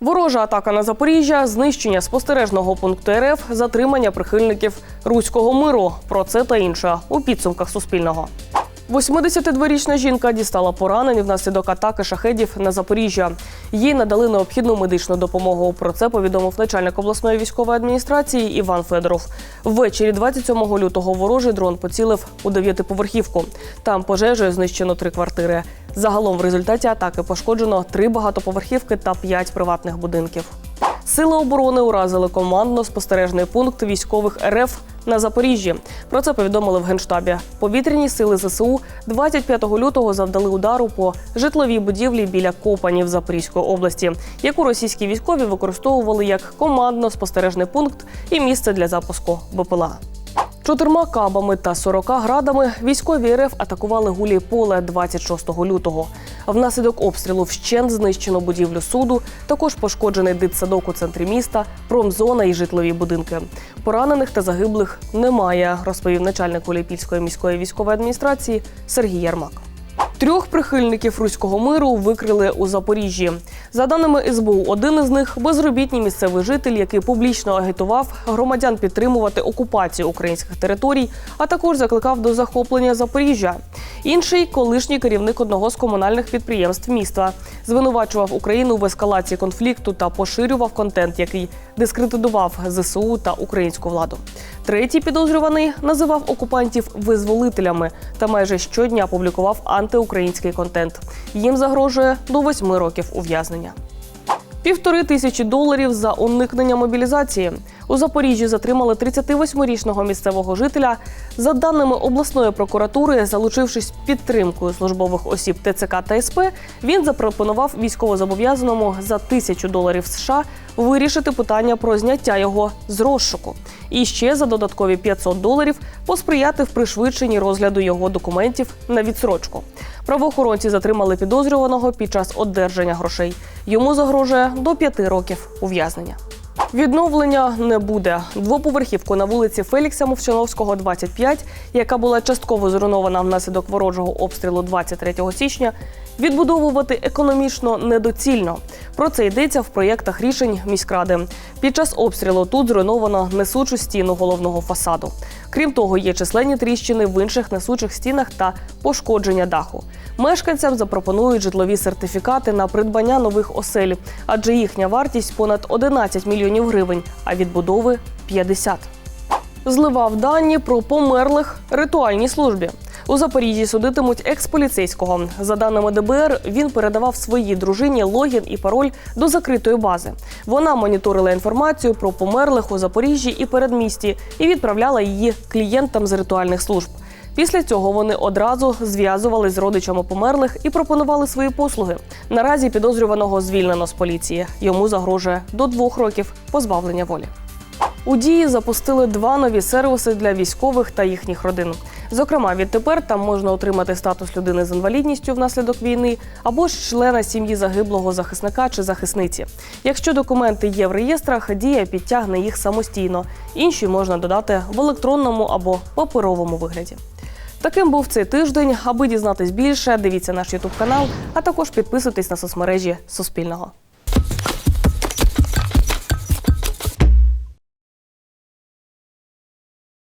Ворожа атака на Запоріжжя, знищення спостережного пункту РФ, затримання прихильників руського миру. Про це та інше у підсумках Суспільного. 82-річна жінка дістала поранень внаслідок атаки шахедів на Запоріжжя. Їй надали необхідну медичну допомогу. Про це повідомив начальник обласної військової адміністрації Іван Федоров. Ввечері 27 лютого ворожий дрон поцілив у дев'ятиповерхівку. Там пожежею знищено три квартири. Загалом в результаті атаки пошкоджено три багатоповерхівки та п'ять приватних будинків. Сили оборони уразили командно-спостережний пункт військових РФ на Запоріжжі. Про це повідомили в генштабі. Повітряні сили ЗСУ 25 лютого завдали удару по житловій будівлі біля Копанів Запорізької області, яку російські військові використовували як командно-спостережний пункт і місце для запуску БПЛА. Чотирма кабами та 40 градами військові РФ атакували гулі поле 26 лютого. Внаслідок обстрілу вщент знищено будівлю суду, також пошкоджений дитсадок у центрі міста, промзона і житлові будинки. Поранених та загиблих немає, розповів начальник Оліпільської міської військової адміністрації Сергій Ярмак. Трьох прихильників руського миру викрили у Запоріжжі. За даними СБУ, один із них безробітний місцевий житель, який публічно агітував громадян підтримувати окупацію українських територій, а також закликав до захоплення Запоріжжя. Інший колишній керівник одного з комунальних підприємств міста звинувачував Україну в ескалації конфлікту та поширював контент, який дискредитував ЗСУ та українську владу. Третій підозрюваний називав окупантів визволителями та майже щодня публікував антиукраїнський контент. Їм загрожує до восьми років ув'язнення. Півтори тисячі доларів за уникнення мобілізації. У Запоріжжі затримали 38-річного місцевого жителя. За даними обласної прокуратури, залучившись підтримкою службових осіб ТЦК та СП, він запропонував військовозобов'язаному за тисячу доларів США вирішити питання про зняття його з розшуку. І ще за додаткові 500 доларів посприяти в пришвидшенні розгляду його документів на відсрочку. Правоохоронці затримали підозрюваного під час одержання грошей. Йому загрожує до п'яти років ув'язнення. Відновлення не буде. Двоповерхівку на вулиці Фелікса Мовчановського, 25, яка була частково зруйнована внаслідок ворожого обстрілу 23 січня, відбудовувати економічно недоцільно. Про це йдеться в проєктах рішень міськради. Під час обстрілу тут зруйновано несучу стіну головного фасаду. Крім того, є численні тріщини в інших несучих стінах та пошкодження даху. Мешканцям запропонують житлові сертифікати на придбання нових осель, адже їхня вартість понад 11 мільйонів гривень, а відбудови 50. Зливав дані про померлих ритуальній службі. У Запоріжжі судитимуть експоліцейського. За даними ДБР, він передавав своїй дружині логін і пароль до закритої бази. Вона моніторила інформацію про померлих у Запоріжжі і передмісті і відправляла її клієнтам з ритуальних служб. Після цього вони одразу зв'язували з родичами померлих і пропонували свої послуги. Наразі підозрюваного звільнено з поліції. Йому загрожує до двох років позбавлення волі. У дії запустили два нові сервіси для військових та їхніх родин. Зокрема, відтепер там можна отримати статус людини з інвалідністю внаслідок війни або ж члена сім'ї загиблого захисника чи захисниці. Якщо документи є в реєстрах, дія підтягне їх самостійно. Інші можна додати в електронному або паперовому вигляді. Таким був цей тиждень. Аби дізнатись більше, дивіться наш Ютуб канал, а також підписуйтесь на соцмережі Суспільного.